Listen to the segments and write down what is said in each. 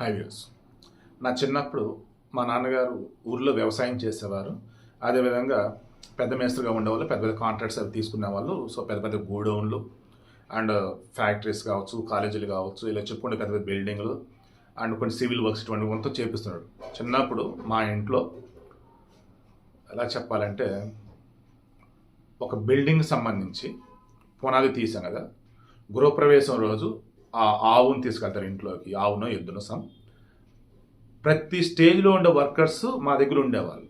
High views నా చిన్నప్పుడు మా నాన్నగారు ఊర్లో వ్యవసాయం చేసేవారు. అదేవిధంగా పెద్ద మేస్త్రిగా ఉండేవాళ్ళు పెద్ద పెద్ద కాంట్రాక్ట్స్ అవి తీసుకునే వాళ్ళు సో పెద్ద పెద్ద గోడౌన్లు అండ్ ఫ్యాక్టరీస్ కావచ్చు కాలేజీలు కావచ్చు ఇలా చెప్పుకుంటే పెద్ద పెద్ద బిల్డింగ్లు అండ్ కొన్ని సివిల్ వర్క్స్ ఇటువంటి కొంత చేపిస్తున్నాడు. చిన్నప్పుడు మా ఇంట్లో ఎలా చెప్పాలంటే ఒక బిల్డింగ్ సంబంధించి పునాది తీసాం కదా. గృహప్రవేశం రోజు ఆ ఆవును తీసుకెళ్తారు ఇంట్లోకి ఆవునో ఎద్దునో సమ్. ప్రతి స్టేజ్లో ఉండే వర్కర్స్ మా దగ్గర ఉండేవాళ్ళు.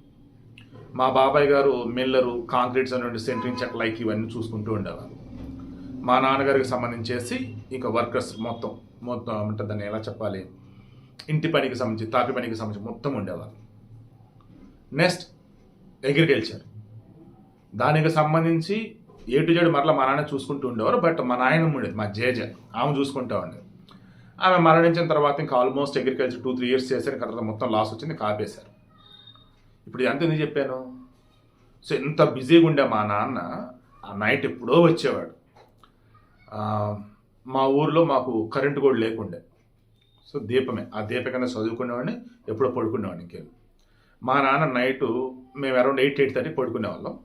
మా బాబాయ్ గారు మిల్లరు కాంక్రీట్స్ అనేటువంటి సెంట్రింగ్ చెక్ లైక్ ఇవన్నీ చూసుకుంటూ ఉండేవాళ్ళు. మా నాన్నగారికి సంబంధించేసి ఇంకా వర్కర్స్ మొత్తం మొత్తం అంటే దాన్ని ఎలా చెప్పాలి? ఇంటి పనికి సంబంధించి తాపి పనికి సంబంధించి మొత్తం ఉండేవాళ్ళు. Next agriculture. దానికి సంబంధించి ఏ టు జెడ్ మరలా మా నాన్న చూసుకుంటూ ఉండేవారు బట్ మా నాయన ఉండేది మా జేజ. ఆమె చూసుకుంటూ ఉండేది. ఆమె మరణించిన తర్వాత ఇంకా almost agriculture two three years చేశారు తర్వాత మొత్తం లాస్ వచ్చింది కాపేశారు. ఇప్పుడు ఎంత ఎందుకు చెప్పాను? సో ఎంత బిజీగా ఉండే మా నాన్న ఆ నైట్ ఎప్పుడో వచ్చేవాడు. మా ఊర్లో మాకు కరెంటు కూడా లేకుండే. సో దీపమే. ఆ దీపకన్నా చదువుకునేవాడిని ఎప్పుడో పడుకునేవాడిని ఇంకేం. మా నాన్న నైటు మేము అరౌండ్ ఎయిట్ ఎయిట్ థర్టీ పడుకునేవాళ్ళం.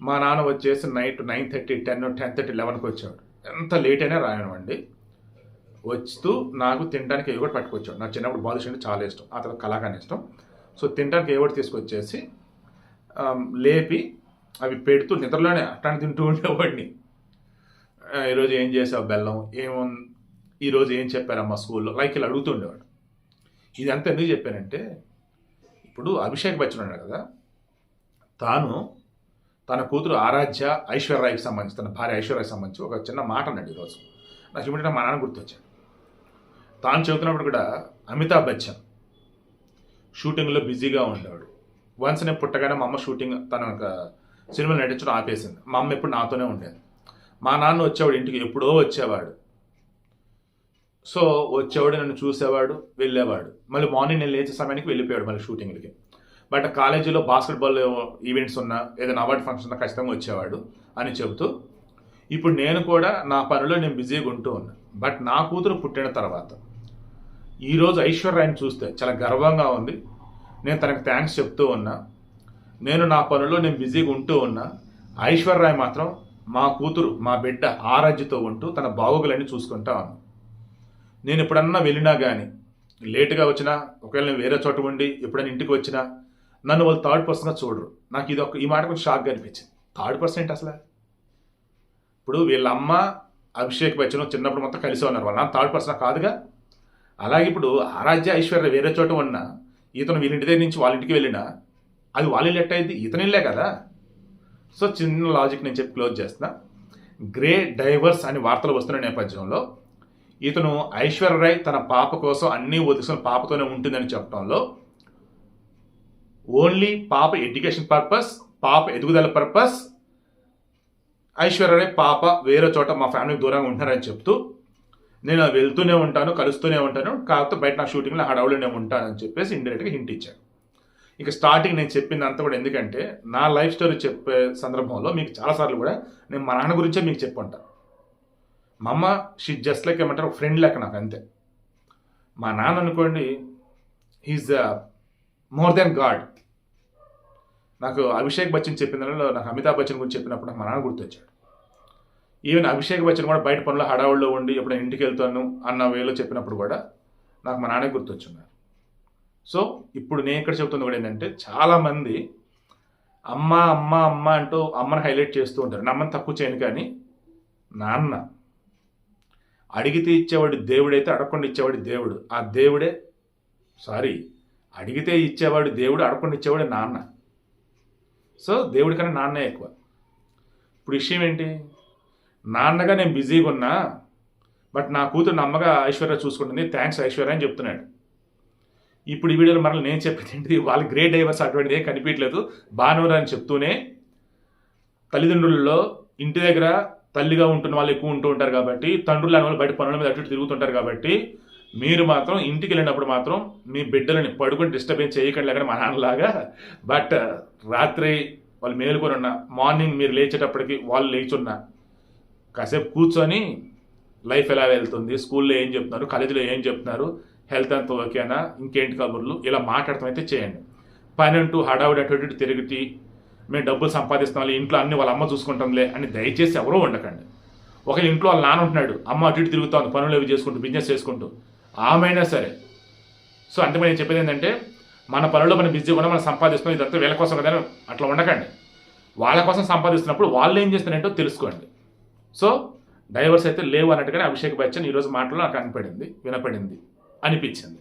మా నాన్న వచ్చేసి night nine thirty ten ten thirty లెవెన్కి వచ్చేవాడు ఎంత లేట్ అయినా రాయనివ్వండి వస్తూ నాకు తినడానికి ఏవి కూడా పట్టుకొచ్చాడు. నాకు చిన్నప్పుడు బాదుష అంటే చాలా ఇష్టం. ఆ తర్వాత కలాకాని ఇష్టం. సో తినడానికి ఏ కూడా తీసుకొచ్చేసి లేపి అవి పెడుతూ నిద్రలోనే అట్టాన్ని తింటూ ఉండేవాడిని. ఈరోజు ఏం చేసావు బెల్లం? ఏమో ఈరోజు ఏం చెప్పారమ్మా స్కూల్లో? లైక్ ఇలా అడుగుతూ ఉండేవాడు. ఇదంతా ఎందుకు చెప్పానంటే ఇప్పుడు అభిషేక్ బచ్చన్ ఉన్నాడు కదా. తాను తన కూతురు ఆరాధ్య ఐశ్వర్యరాయ్కి సంబంధించి తన భార్య ఐశ్వర్యకి సంబంధించి ఒక చిన్న మాట అన్నాడు ఈరోజు. నాకు ఇమీడియట్గా మా నాన్న గుర్తొచ్చాడు. తాను చెబుతున్నప్పుడు కూడా అమితాబ్ బచ్చన్ షూటింగ్లో బిజీగా ఉండేవాడు. వన్స్ నేను పుట్టగానే మా అమ్మ షూటింగ్ తన సినిమాలు నటించడం ఆపేసింది. మా అమ్మ ఎప్పుడు నాతోనే ఉండేది. మా నాన్న వచ్చేవాడు ఇంటికి ఎప్పుడో వచ్చేవాడు. సో వచ్చేవాడు నన్ను చూసేవాడు వెళ్ళేవాడు. మళ్ళీ మార్నింగ్ నేను లేచే సమయానికి వెళ్ళిపోయాడు మళ్ళీ షూటింగ్లకి. బట్ కాలేజీలో బాస్కెట్బాల్ ఈవెంట్స్ ఉన్నా ఏదైనా అవార్డు ఫంక్షన్ ఉన్నా ఖచ్చితంగా వచ్చేవాడు అని చెబుతూ ఇప్పుడు నేను కూడా నా పనిలో నేను బిజీగా ఉంటూ ఉన్నా. బట్ నా కూతురు పుట్టిన తర్వాత ఈరోజు ఐశ్వర్యాన్ని చూస్తే చాలా గర్వంగా ఉంది. నేను తనకు థ్యాంక్స్ చెప్తూ ఉన్నా. నేను నా పనిలో నేను బిజీగా ఉంటూ ఉన్నా. ఐశ్వర్రాయ్ మాత్రం మా కూతురు మా బిడ్డ ఆరాధ్యతో ఉంటూ తన బాగోగులన్నీ చూసుకుంటా ఉన్నా నేను ఎప్పుడన్నా వెళ్ళినా కానీ లేటుగా వచ్చినా ఒకవేళ నేను వేరే చోట ఉండి ఎప్పుడైనా ఇంటికి వచ్చినా నన్ను వాళ్ళు థర్డ్ పర్సన్గా చూడరు. నాకు ఇది ఒక ఈ మాట కొంచెం షాక్గా అనిపించింది. థర్డ్ పర్సన్ ఏంటి అసలు? ఇప్పుడు వీళ్ళ అమ్మ అభిషేక్ బచ్చన్ చిన్నప్పుడు మొత్తం కలిసి ఉన్నారు. వాళ్ళ థర్డ్ పర్సన్ కాదుగా. అలాగే ఇప్పుడు ఆరాధ్య ఐశ్వర్య వేరే చోట ఉన్న ఇతను వీళ్ళ ఇంటి దగ్గర నుంచి వాళ్ళ ఇంటికి వెళ్ళినా అది వాళ్ళు లెట్ అయింది ఇతని ఇల్లే కదా. సో చిన్న లాజిక్ నేను చెప్పి క్లోజ్ చేస్తున్నా. గ్రే డైవర్స్ అని వార్తలు వస్తున్న నేపథ్యంలో ఇతను ఐశ్వర్య రాయ్ తన పాప కోసం అన్నీ వదిలిసిన పాపతోనే ఉంటుందని చెప్పడంలో ఓన్లీ పాప ఎడ్యుకేషన్ పర్పస్ పాప ఎదుగుదల పర్పస్ ఐశ్వర్యరాయ్ పాప వేరే చోట మా ఫ్యామిలీకి దూరంగా ఉంటున్నారని చెప్తూ నేను వెళ్తూనే ఉంటాను కలుస్తూనే ఉంటాను కాకపోతే బయట నా షూటింగ్లో హడవులోనే ఉంటానని చెప్పేసి ఇండైరెక్ట్గా హింట్ ఇచ్చాను ఇక స్టార్టింగ్ నేను చెప్పింది అంతా కూడా ఎందుకంటే నా లైఫ్ స్టోరీ చెప్పే సందర్భంలో మీకు చాలాసార్లు కూడా నేను మా నాన్న గురించే మీకు చెప్పుంటాను మా అమ్మ షీ జస్ట్ లైక్ ఏమంటారు ఫ్రెండ్ లెక్క నాకు అంతే. మా నాన్న అనుకోండి హీజ్ మోర్ దెన్ గాడ్ నాకు అభిషేక్ బచ్చన్ చెప్పిన దానిలో నాకు అమితాబ్ బచ్చన్ గురించి చెప్పినప్పుడు నాకు మా నాన్న గుర్తొచ్చాడు. ఈవెన్ అభిషేక్ బచ్చన్ కూడా బయట పనులు హడావుల్లో ఉండి ఎప్పుడు ఇంటికి వెళ్తాను అన్న వేలో చెప్పినప్పుడు కూడా నాకు మా నాన్న గుర్తొచ్చున్నారు. సో ఇప్పుడు నేను ఇక్కడ చెబుతుంది కూడా ఏంటంటే చాలామంది అమ్మ అమ్మ అమ్మ అంటూ అమ్మని హైలైట్ చేస్తూ ఉంటారు. నమ్మని తక్కువ చేయను కానీ నాన్న అడిగితే ఇచ్చేవాడు దేవుడైతే అడగకుండా ఇచ్చేవాడు దేవుడు. ఆ దేవుడే సారీ అడిగితే ఇచ్చేవాడు దేవుడు అడగకుండా ఇచ్చేవాడు నాన్న. సో దేవుడికన్నా నాన్న నాన్నే ఎక్కువ. ఇప్పుడు విషయం ఏంటి? నాన్నగా నేను బిజీగా ఉన్నా బట్ నా కూతురు నమ్మగా ఐశ్వర్య చూసుకుంటుంది థ్యాంక్స్ ఐశ్వర్య అని చెప్తున్నాడు. ఇప్పుడు ఈ వీడియోలో మరల నేను చెప్పేది ఏంటి? వాళ్ళ గ్రేట్ డైవర్స్ అటువంటిది కనిపించలేదు బానవరు అని చెప్తూనే తల్లిదండ్రులలో ఇంటి దగ్గర తల్లిగా ఉంటున్న వాళ్ళు ఎక్కువ ఉంటూ ఉంటారు కాబట్టి తండ్రులు అనే వాళ్ళు బయట పనుల మీద అటు తిరుగుతుంటారు కాబట్టి మీరు మాత్రం ఇంటికి వెళ్ళినప్పుడు మాత్రం మీ బిడ్డలని పడుకొని డిస్టర్బెన్స్ చేయకండి లేకుండా మా నాన్నలాగా. బట్ uh, రాత్రి వాళ్ళు మేలుకొని ఉన్న మార్నింగ్ మీరు లేచేటప్పటికి వాళ్ళు లేచున్న కాసేపు కూర్చొని లైఫ్ ఎలా వెళ్తుంది స్కూల్లో ఏం చెప్తున్నారు కాలేజీలో ఏం చెప్తున్నారు హెల్త్ అంతా ఓకేనా ఇంకేంటి కబుర్లు ఇలా మాట్లాడటం అయితే చేయండి. పని అంటూ హడావుడి అటు ఇటు తిరిగిటి మేము డబ్బులు సంపాదిస్తాం ఇంట్లో అన్ని వాళ్ళ అమ్మ చూసుకుంటాంలే అని దయచేసి ఎవరో ఉండకండి. ఒక ఇంట్లో వాళ్ళ నాన్న ఉంటున్నాడు అమ్మ అటు ఇటు తిరుగుతోంది పనులు అవి చేసుకుంటూ బిజినెస్ చేసుకుంటూ ఆమె సరే. సో అంటే నేను చెప్పేది ఏంటంటే మన పనుల్లో మనం బిజీ కూడా మనం సంపాదిస్తున్నాం ఇదంతా వీళ్ళ కోసం కదా అట్లా ఉండకండి. వాళ్ళ కోసం సంపాదిస్తున్నప్పుడు వాళ్ళు ఏం చేస్తున్నారంటో తెలుసుకోండి. సో డైవర్స్ అయితే లేవు అన్నట్టుగానే అభిషేక్ బచ్చన్ ఈరోజు మాటలో నాకు కనపడింది వినపడింది అనిపించింది.